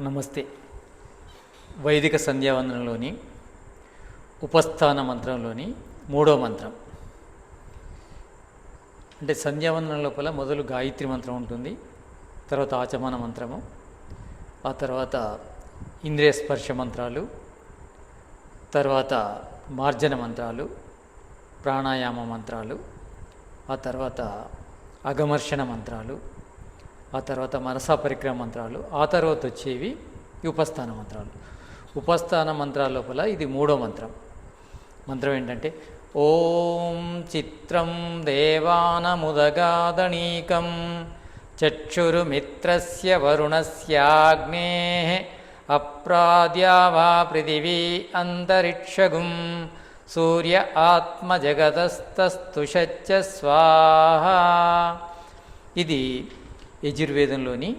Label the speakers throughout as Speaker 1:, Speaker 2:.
Speaker 1: నమస్తే. వైదిక సంధ్యావందనంలోని ఉపస్థాన మంత్రంలోని మూడో మంత్రం. అంటే సంధ్యావందనం లోపల మొదలు గాయత్రి మంత్రం ఉంటుంది తర్వాత ఆచమన మంత్రము ఆ తర్వాత ఇంద్రియ స్పర్శ మంత్రాలు తర్వాత మార్జన మంత్రాలు ప్రాణాయామ మంత్రాలు ఆ తర్వాత అగమర్షణ మంత్రాలు ఆ తర్వాత మనసా పరిక్రమ మంత్రాలు ఆ తర్వాత వచ్చేవి ఉపస్థాన మంత్రాలు. ఉపస్థాన మంత్రాల లోపల ఇది మూడో మంత్రం. మంత్రం ఏంటంటే ఓం చిత్రం దేవానముదగాదణీకం చక్షురుమిత్రస్య వరుణస్యాగ్నే అప్రాద్యా వా పృథివీ అంతరిక్షగుం సూర్య ఆత్మజగతస్తస్తుషచ్చ స్వాహ. ఇది యజుర్వేదంలోని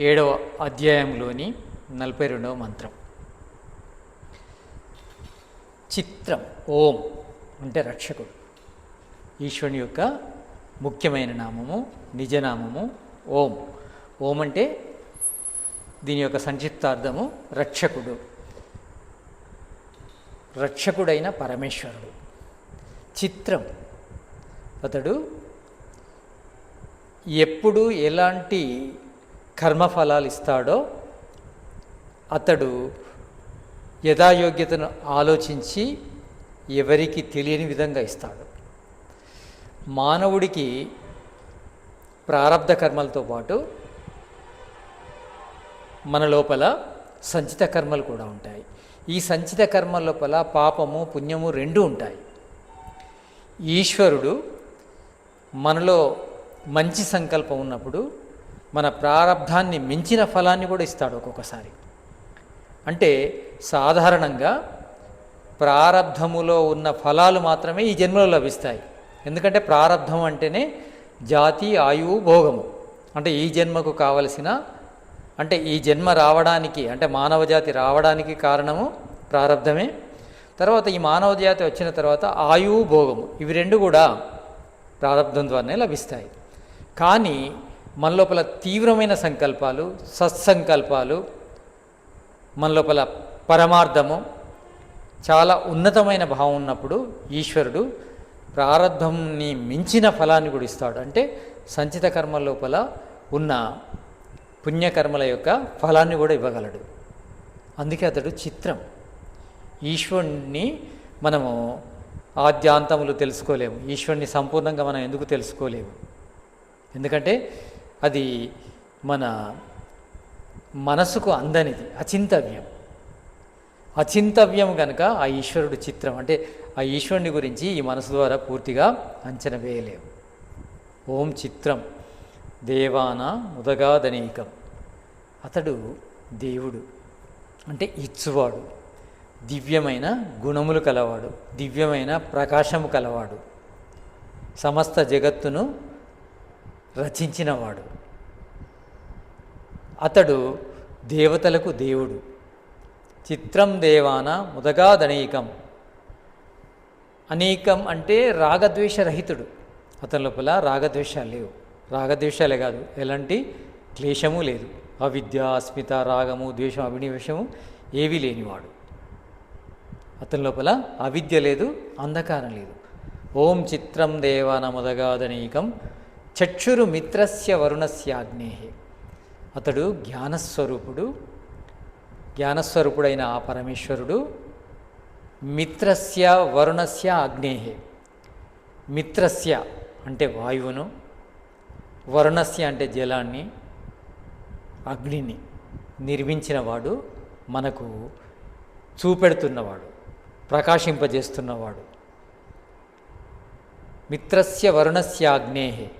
Speaker 1: ఏడవ అధ్యాయంలోని నలభై రెండవ మంత్రం. చిత్రం ఓం అంటే రక్షకుడు. ఈశ్వరుని యొక్క ముఖ్యమైన నామము నిజనామము ఓం. ఓం అంటే దీని యొక్క సంక్షిప్తార్థము రక్షకుడు. రక్షకుడైన పరమేశ్వరుడు. చిత్రం అతడు ఎప్పుడు ఎలాంటి కర్మఫలాలు ఇస్తాడో అతడు యథాయోగ్యతను ఆలోచించి ఎవరికి తెలియని విధంగా ఇస్తాడు. మానవుడికి ప్రారంధ కర్మలతో పాటు మన లోపల సంచిత కర్మలు కూడా ఉంటాయి. ఈ సంచిత కర్మల లోపల పాపము పుణ్యము రెండు ఉంటాయి. ఈశ్వరుడు మనలో మంచి సంకల్పం ఉన్నప్పుడు మన ప్రారంధాన్ని మించిన ఫలాన్ని కూడా ఇస్తాడు ఒక్కొక్కసారి. అంటే సాధారణంగా ప్రారంధములో ఉన్న ఫలాలు మాత్రమే ఈ జన్మలో లభిస్తాయి. ఎందుకంటే ప్రారంధం అంటేనే జాతి ఆయువు భోగము. అంటే ఈ జన్మకు కావలసిన అంటే ఈ జన్మ రావడానికి అంటే మానవ జాతి రావడానికి కారణము ప్రారంధమే. తర్వాత ఈ మానవ జాతి వచ్చిన తర్వాత ఆయువు భోగము. ఇవి రెండు కూడా ప్రారంధం ద్వారానే లభిస్తాయి. కానీ మన లోపల తీవ్రమైన సంకల్పాలు సత్సంకల్పాలు మన లోపల పరమార్థము చాలా ఉన్నతమైన భావం ఉన్నప్పుడు ఈశ్వరుడు ప్రారంభంని మించిన ఫలాన్ని కూడా ఇస్తాడు. అంటే సంచిత కర్మ లోపల ఉన్న పుణ్యకర్మల యొక్క ఫలాన్ని కూడా ఇవ్వగలడు. అందుకే అతడు చిత్రం. ఈశ్వరుణ్ణి మనము ఆద్యాంతములు తెలుసుకోలేము. ఈశ్వరుని సంపూర్ణంగా మనం ఎందుకు తెలుసుకోలేము? ఎందుకంటే అది మన మనసుకు అందనిది అచింతవ్యం. అచింతవ్యం కనుక ఆ ఈశ్వరుడు చిత్రం అంటే ఆ ఈశ్వరుని గురించి ఈ మనసు ద్వారా పూర్తిగా అంచనా వేయలేము. ఓం చిత్రం దేవాన ముదగాదనీకం. అతడు దేవుడు అంటే ఇచ్చువాడు దివ్యమైన గుణములు కలవాడు దివ్యమైన ప్రకాశము కలవాడు. సమస్త జగత్తును రచించినవాడు. అతడు దేవతలకు దేవుడు. చిత్రం దేవాన ముదగాదనీకం. అనేకం అంటే రాగద్వేషరహితుడు. అతని లోపల రాగద్వేషాలు లేవు. రాగద్వేషాలే కాదు ఎలాంటి క్లేశము లేదు. అవిద్య అస్మిత రాగము ద్వేషం అభినివేశము ఏవీ లేనివాడు. అతని లోపల అవిద్య లేదు అంధకారం లేదు. ఓం చిత్రం దేవాన ముదగాదనీకం. చక్షురు మిత్రస్య వరుణస్యాగ్నేహే. అతడు జ్ఞానస్వరూపుడు జ్ఞానస్వరూపుడైన ఆ పరమేశ్వరుడు మిత్రస్య వరుణస్య అగ్నేహే మిత్రస్య అంటే వాయువును వరుణస్య అంటే జలాన్ని అగ్నిని నిర్మించినవాడు మనకు చూపెడుతున్నవాడు ప్రకాశింపజేస్తున్నవాడు. మిత్రస్య వరుణస్య అగ్నేహే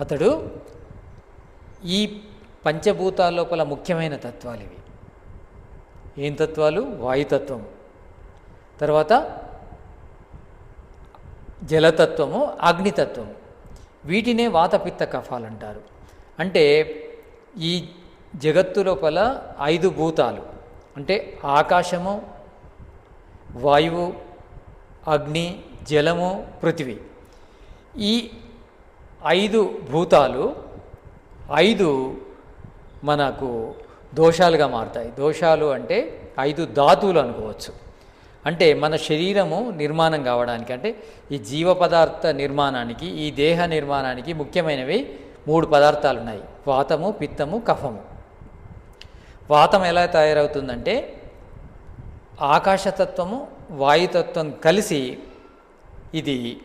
Speaker 1: అతడు ఈ పంచభూతాల లోపల ముఖ్యమైన తత్వాలు ఇవి. ఏం తత్వాలు? వాయుతత్వం తర్వాత జలతత్వము అగ్నితత్వము. వీటినే వాతపిత్త కఫాలు అంటారు. అంటే ఈ జగత్తు లోపల ఐదు భూతాలు. అంటే ఆకాశము వాయువు అగ్ని జలము పృథివీ. ఈ ఐదు భూతాలు ఐదు మనకు దోషాలుగా మారుతాయి. దోషాలు అంటే ఐదు ధాతువులు అనుకోవచ్చు. అంటే మన శరీరము నిర్మాణం కావడానికి అంటే ఈ జీవ పదార్థ నిర్మాణానికి ఈ దేహ నిర్మాణానికి ముఖ్యమైనవి మూడు పదార్థాలు ఉన్నాయి వాతము పిత్తము కఫము. వాతం ఎలా తయారవుతుందంటే ఆకాశతత్వము వాయుతత్వం కలిసి ఇది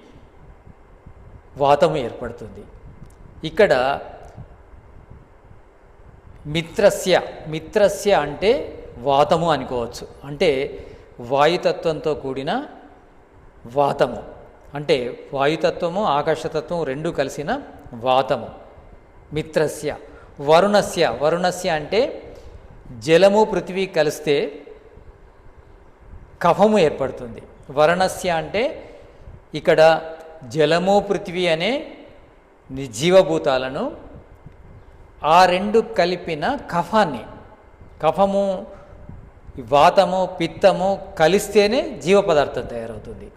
Speaker 1: వాతము ఏర్పడుతుంది. ఇక్కడ మిత్రస్య మిత్రస్య అంటే వాతము అనుకోవచ్చు. అంటే వాయుతత్వంతో కూడిన వాతము. అంటే వాయుతత్వము ఆకాశతత్వం రెండు కలిసిన వాతము. మిత్రస్య వరుణస్య వరుణస్య అంటే జలము పృథివీ కలిస్తే కఫము ఏర్పడుతుంది. వరుణస్య అంటే ఇక్కడ జలము పృథ్వీ అనే జీవభూతాలను ఆ రెండు కలిపిన కఫాన్ని కఫము వాతము పిత్తము కలిస్తేనే జీవ పదార్థం తయారవుతుంది.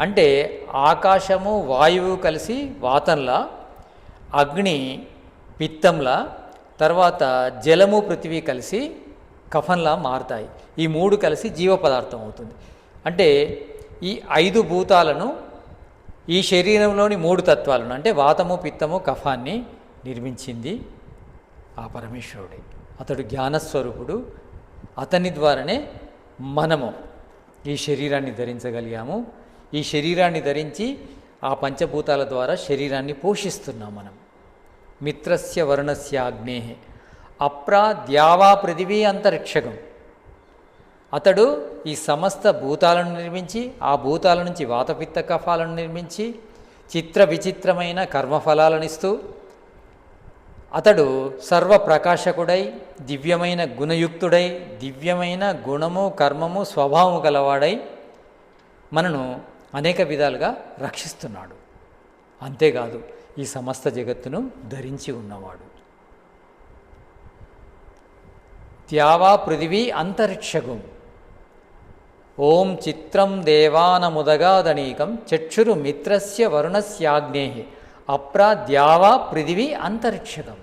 Speaker 1: అంటే ఆకాశము వాయువు కలిసి వాతంలా అగ్ని పిత్తంలా తర్వాత జలము పృథివీ కలిసి కఫంలా మారుతాయి. ఈ మూడు కలిసి జీవ పదార్థం అవుతుంది. అంటే ఈ ఐదు భూతాలను ఈ శరీరంలోని మూడు తత్వాలను అంటే వాతము పిత్తము కఫాన్ని నిర్మించింది ఆ పరమేశ్వరుడే. అతడు జ్ఞానస్వరూపుడు. అతని ద్వారానే మనము ఈ శరీరాన్ని ధరించగలిగాము. ఈ శరీరాన్ని ధరించి ఆ పంచభూతాల ద్వారా శరీరాన్ని పోషిస్తున్నాం మనం. మిత్రస్య వరుణస్య అగ్నే. అప్రా ద్యావా పృథివీ అంతరిక్షకం. అతడు ఈ సమస్త భూతాలను నిర్మించి ఆ భూతాల నుంచి వాతపిత్త కఫాలను నిర్మించి చిత్ర విచిత్రమైన కర్మఫలాలను ఇస్తూ అతడు సర్వప్రకాశకుడై దివ్యమైన గుణయుక్తుడై దివ్యమైన గుణము కర్మము స్వభావము గలవాడై మనను అనేక విధాలుగా రక్షిస్తున్నాడు. అంతేకాదు ఈ సమస్త జగత్తును ధరించి ఉన్నవాడు. త్యావా పృథివీ అంతరిక్షగం. ఓం చిత్రం దేవానముదగాదనీకం చక్షురు మిత్రస్య వరుణస్యాగ్నే అప్రా ద్యావా పృథివీ అంతరిక్షకం.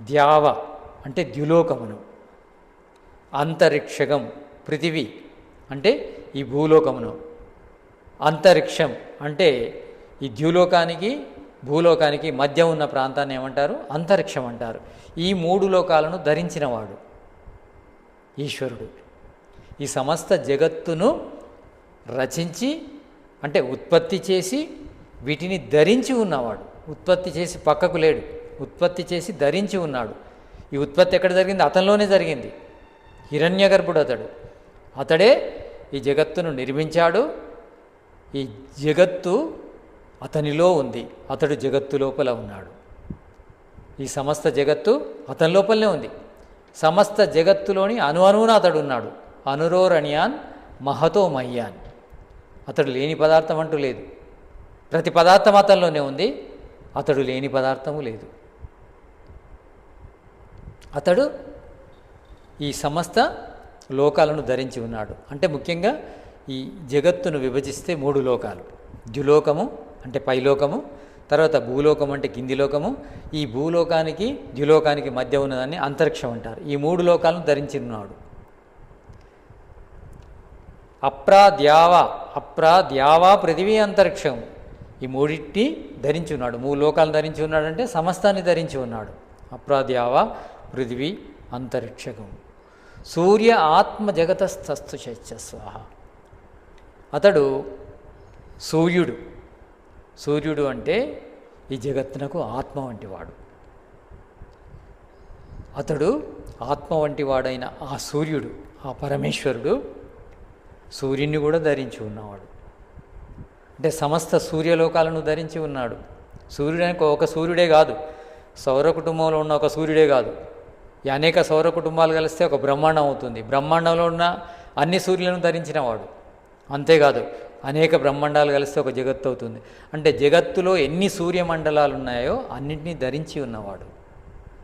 Speaker 1: ద్యావ అంటే ద్యులోకమును. అంతరిక్షకం పృథివీ అంటే ఈ భూలోకమును. అంతరిక్షం అంటే ఈ ద్యులోకానికి భూలోకానికి మధ్య ఉన్న ప్రాంతాన్ని ఏమంటారు? అంతరిక్షం అంటారు. ఈ మూడు లోకాలను ధరించినవాడు ఈశ్వరుడు. ఈ సమస్త జగత్తును రచించి అంటే ఉత్పత్తి చేసి వీటిని ధరించి ఉన్నవాడు. ఉత్పత్తి చేసి పక్కకు లేడు. ఉత్పత్తి చేసి ధరించి ఉన్నాడు. ఈ ఉత్పత్తి ఎక్కడ జరిగింది? అతనిలోనే జరిగింది. హిరణ్యగర్భుడు అతడు. అతడే ఈ జగత్తును నిర్మించాడు. ఈ జగత్తు అతనిలో ఉంది. అతడు జగత్తు లోపల ఉన్నాడు. ఈ సమస్త జగత్తు అతని లోపలనే ఉంది. సమస్త జగత్తులోని అణు అణువున అతడు ఉన్నాడు. అనురోరణ్యాన్ మహతో మహ్యాన్ అతడు లేని పదార్థం అంటూ లేదు. ప్రతి పదార్థం అతనిలోనే ఉంది. అతడు లేని పదార్థము లేదు. అతడు ఈ సమస్త లోకాలను ధరించి ఉన్నాడు. అంటే ముఖ్యంగా ఈ జగత్తును విభజిస్తే మూడు లోకాలు. ద్యులోకము అంటే పైలోకము తర్వాత భూలోకం అంటే కింది లోకము ఈ భూలోకానికి ద్యులోకానికి మధ్య ఉన్నదాన్ని అంతరిక్షం అంటారు. ఈ మూడు లోకాలను ధరించి అప్రాద్యావ అప్రాద్యావ అప్రా పృథివీ అంతరిక్షం. ఈ మూడింటిని ధరించి ఉన్నాడు మూడు లోకాలను ధరించి ఉన్నాడంటే సమస్తాన్ని ధరించి ఉన్నాడు అప్రాద్యావ పృథివీ అంతరిక్షకం. సూర్య ఆత్మ జగతస్థస్తు చైత్యస్వాహ అతడు సూర్యుడు. సూర్యుడు అంటే ఈ జగత్తునకు ఆత్మ వంటివాడు. అతడు ఆత్మ వంటివాడైన ఆ సూర్యుడు ఆ పరమేశ్వరుడు సూర్యుని కూడా ధరించి ఉన్నవాడు. అంటే సమస్త సూర్యలోకాలను ధరించి ఉన్నాడు. సూర్యుడానికి ఒక సూర్యుడే కాదు. సౌర కుటుంబంలో ఉన్న ఒక సూర్యుడే కాదు. ఈ అనేక సౌర కుటుంబాలు కలిస్తే ఒక బ్రహ్మాండం అవుతుంది. బ్రహ్మాండంలో ఉన్న అన్ని సూర్యులను ధరించినవాడు అంతేకాదు అనేక బ్రహ్మాండాలు కలిస్తే ఒక జగత్తు అవుతుంది. అంటే జగత్తులో ఎన్ని సూర్యమండలాలు ఉన్నాయో అన్నింటినీ ధరించి ఉన్నవాడు.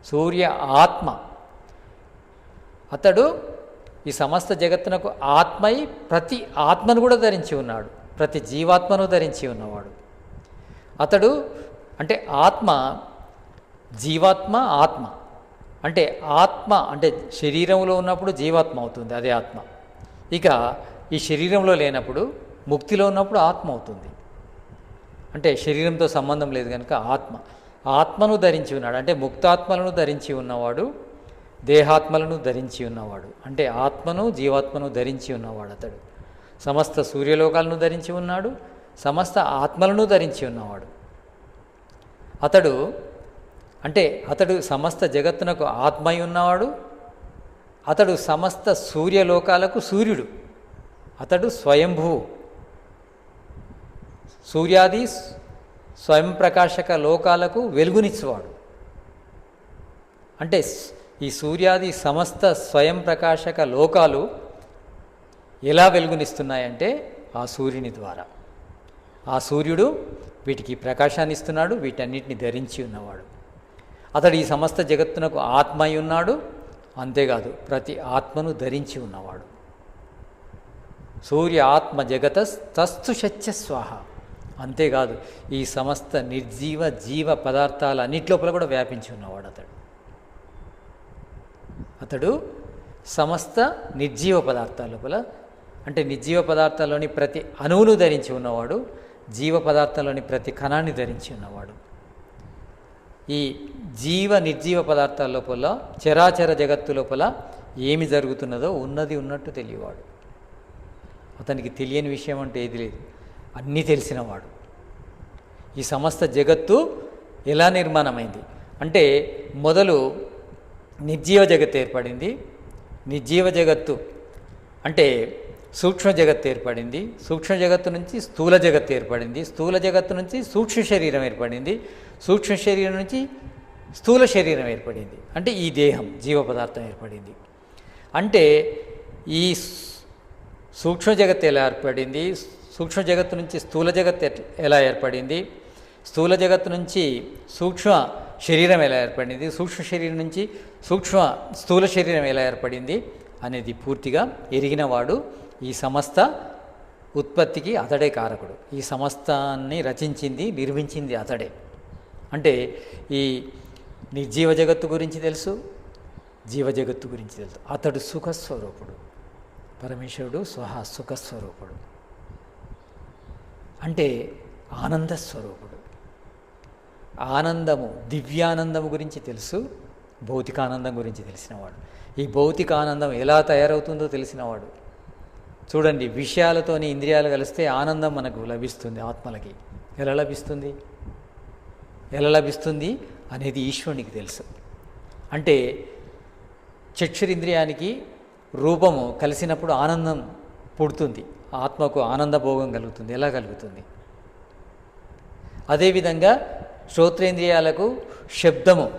Speaker 1: సూర్య ఆత్మ. అతడు ఈ సమస్త జగత్తునకు ఆత్మై ప్రతి ఆత్మను కూడా ధరించి ఉన్నాడు. ప్రతి జీవాత్మను ధరించి ఉన్నవాడు. అతడు అంటే ఆత్మ జీవాత్మ ఆత్మ. అంటే ఆత్మ అంటే శరీరంలో ఉన్నప్పుడు జీవాత్మ అవుతుంది అదే ఆత్మ. ఇక ఈ శరీరంలో లేనప్పుడు ముక్తిలో ఉన్నప్పుడు ఆత్మ అవుతుంది. అంటే శరీరంతో సంబంధం లేదు కనుక ఆత్మ. ఆత్మను ధరించి ఉన్నాడు. అంటే ముక్తాత్మలను ధరించి ఉన్నవాడు దేహాత్మలను ధరించి ఉన్నవాడు. అంటే ఆత్మను జీవాత్మను ధరించి ఉన్నవాడు అతడు. సమస్త సూర్యలోకాలను ధరించి ఉన్నాడు సమస్త ఆత్మలను ధరించి ఉన్నవాడు. అతడు అంటే అతడు సమస్త జగత్తునకు ఆత్మై ఉన్నవాడు అతడు సమస్త సూర్యలోకాలకు సూర్యుడు. అతడు స్వయంభూ. సూర్యాది స్వయం ప్రకాశక లోకాలకు వెలుగునిచ్చేవాడు. అంటే ఈ సూర్యాది సమస్త స్వయం ప్రకాశక లోకాలు ఎలా వెలుగునిస్తున్నాయంటే ఆ సూర్యుని ద్వారా. ఆ సూర్యుడు వీటికి ప్రకాశాన్ని ఇస్తున్నాడు వీటన్నిటిని ధరించి ఉన్నవాడు. అతడు ఈ సమస్త జగత్తునకు ఆత్మ అయి ఉన్నాడు అంతేకాదు ప్రతి ఆత్మను ధరించి ఉన్నవాడు. సూర్య ఆత్మ జగత తస్తు శత్య స్వాహ. అంతేకాదు ఈ సమస్త నిర్జీవ జీవ పదార్థాల అన్నిటి లోపల కూడా వ్యాపించి ఉన్నవాడు అతడు అతడు సమస్త నిర్జీవ పదార్థాల లోపల అంటే నిర్జీవ పదార్థాల్లోని ప్రతి అణువును ధరించి ఉన్నవాడు జీవ పదార్థంలోని ప్రతి కణాన్ని ధరించి ఉన్నవాడు. ఈ జీవ నిర్జీవ పదార్థాల లోపల చరాచర జగత్తు లోపల ఏమి జరుగుతున్నదో ఉన్నది ఉన్నట్టు తెలియవాడు. అతనికి తెలియని విషయం అంటే ఏది లేదు. అన్నీ తెలిసినవాడు ఈ సమస్త జగత్తు ఎలా నిర్మాణమైంది? అంటే మొదలు నిర్జీవ జగత్ ఏర్పడింది. నిర్జీవ జగత్తు అంటే సూక్ష్మ జగత్ ఏర్పడింది. సూక్ష్మ జగత్తు నుంచి స్థూల జగత్ ఏర్పడింది. స్థూల జగత్తు నుంచి సూక్ష్మ శరీరం ఏర్పడింది. సూక్ష్మ శరీరం నుంచి స్థూల శరీరం ఏర్పడింది. అంటే ఈ దేహం జీవ పదార్థం ఏర్పడింది. అంటే ఈ సూక్ష్మ జగత్ ఎలా ఏర్పడింది? సూక్ష్మ జగత్తు నుంచి స్థూల జగత్ ఎలా ఏర్పడింది? స్థూల జగత్తు నుంచి సూక్ష్మ శరీరం ఎలా ఏర్పడింది? సూక్ష్మ శరీరం నుంచి సూక్ష్మ స్థూల శరీరం ఎలా ఏర్పడింది? అనేది పూర్తిగా ఎరిగినవాడు ఈ సమస్త ఉత్పత్తికి అతడే కారకుడు. ఈ సమస్తాన్ని రచించింది నిర్మించింది అతడే. అంటే ఈ నిర్జీవ జగత్తు గురించి తెలుసు జీవ జగత్తు గురించి తెలుసు. అతడు సుఖస్వరూపుడు పరమేశ్వరుడు స్వహ సుఖస్వరూపుడు అంటే ఆనంద స్వరూపుడు. ఆనందము దివ్యానందము గురించి తెలుసు భౌతికానందం గురించి తెలిసినవాడు. ఈ భౌతిక ఆనందం ఎలా తయారవుతుందో తెలిసినవాడు. చూడండి విషయాలతోని ఇంద్రియాలు కలిస్తే ఆనందం మనకు లభిస్తుంది ఆత్మలకి. ఎలా లభిస్తుంది? ఎలా లభిస్తుంది? అనేది ఈశ్వరునికి తెలుసు. అంటే చక్షురింద్రియానికి రూపము కలిసినప్పుడు ఆనందం పుడుతుంది. ఆత్మకు ఆనంద భోగం కలుగుతుంది. ఎలా కలుగుతుంది? అదేవిధంగా శ్రోత్రేంద్రియాలకు శబ్దము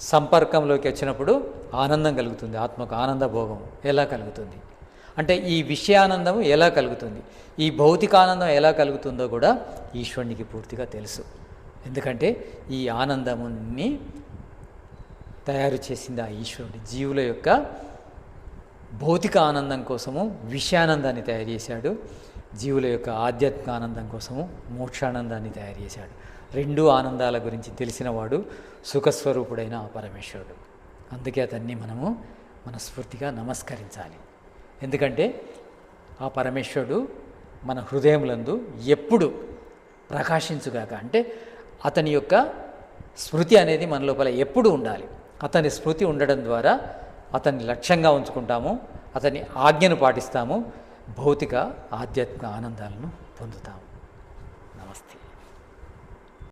Speaker 1: సంపర్కంలోకి వచ్చినప్పుడు ఆనందం కలుగుతుంది ఆత్మకు ఆనంద భోగం ఎలా కలుగుతుంది? అంటే ఈ విషయానందము ఎలా కలుగుతుంది? ఈ భౌతిక ఆనందం ఎలా కలుగుతుందో కూడా ఈశ్వరునికి పూర్తిగా తెలుసు. ఎందుకంటే ఈ ఆనందముని తయారు చేసింది ఆ ఈశ్వరుడు. జీవుల యొక్క భౌతిక ఆనందం కోసము విషయానందాన్ని తయారు చేశాడు. జీవుల యొక్క ఆధ్యాత్మిక ఆనందం కోసము మోక్షానందాన్ని తయారు చేశాడు. రెండు ఆనందాల గురించి తెలిసినవాడు సుఖస్వరూపుడైన ఆ పరమేశ్వరుడు. అందుకే అతన్ని మనము మనస్ఫూర్తిగా నమస్కరించాలి. ఎందుకంటే ఆ పరమేశ్వరుడు మన హృదయములందు ఎప్పుడు ప్రకాశించుగాక అంటే అతని యొక్క స్మృతి అనేది మన లోపల ఎప్పుడు ఉండాలి. అతని స్మృతి ఉండడం ద్వారా అతన్ని లక్ష్యంగా ఉంచుకుంటాము అతని ఆజ్ఞను పాటిస్తాము భౌతిక ఆధ్యాత్మిక ఆనందాలను పొందుతాము.